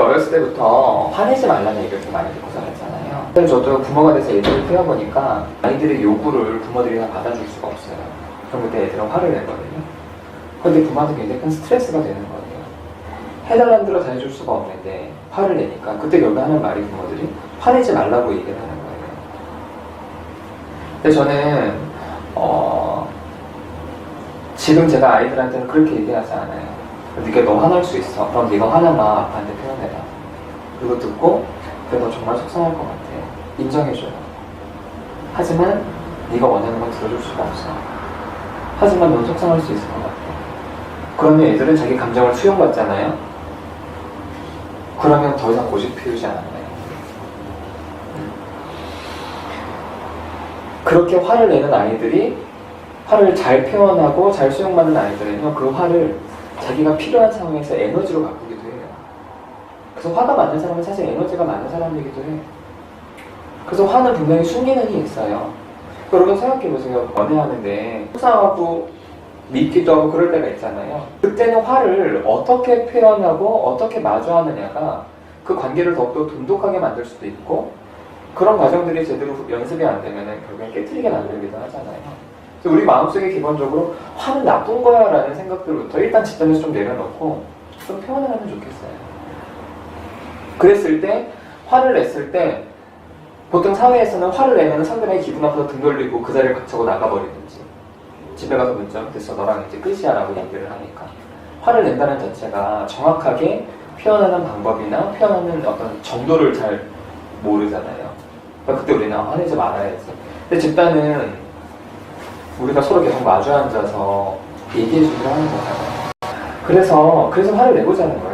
어렸을 때부터 화내지 말라는 얘기를 좀 많이 듣고 살았잖아요. 저도 부모가 돼서 애들을 키워보니까 아이들의 요구를 부모들이 다 받아줄 수가 없어요. 그럼 그때 애들은 화를 내거든요. 근데 부모한테 굉장히 큰 스트레스가 되는 거예요. 해달라는 대로 다 해줄 수가 없는데 화를 내니까 그때 결국 하는 말이 부모들이 화내지 말라고 얘기를 하는 거예요. 근데 저는 어, 지금 제가 아이들한테는 그렇게 얘기하지 않아요. 네가 너 화날 수 있어. 그럼 네가 마음 아빠한테 표현해라. 그거 듣고 그래 너 정말 속상할 것 같아. 인정해줘요. 하지만 네가 원하는 건 들어줄 수가 없어. 하지만 넌 속상할 수 있을 것 같아. 그러면 애들은 자기 감정을 수용받잖아요. 그러면 더 이상 고집 피우지 않아요. 그렇게 화를 내는 아이들이 화를 잘 표현하고 잘 수용받는 아이들은요, 그 화를 자기가 필요한 상황에서 에너지로 바꾸기도 해요. 그래서 화가 많은 사람은 사실 에너지가 많은 사람이기도 해요. 그래서 화는 분명히 힘이 있어요. 여러분 생각해보세요. 연애하는데 속상하고 밉기도 하고 그럴 때가 있잖아요. 그때는 화를 어떻게 표현하고 어떻게 마주하느냐가 그 관계를 더욱더 돈독하게 만들 수도 있고 그런 과정들이 제대로 연습이 안 되면 결국엔 깨트리게 만들기도 하잖아요. 우리 마음속에 기본적으로 화는 나쁜 거야 라는 생각들부터 일단 집단에서 좀 내려놓고 좀 표현을 하면 좋겠어요. 그랬을 때 화를 냈을 때 보통 사회에서는 화를 내면 상대방이 기분 나빠서 등 돌리고 그 자리를 각차고 나가버리든지 집에 가서 문자 됐어 너랑 이제 끝이야 라고 얘기를 하니까 화를 낸다는 자체가 정확하게 표현하는 방법이나 표현하는 어떤 정도를 잘 모르잖아요. 그러니까 그때 우리는 화내지 말아야지. 근데 집단은 우리가 서로 계속 마주 앉아서 얘기해 주기로 하는 거잖아요. 그래서, 그래서 화를 내보자는 거예요.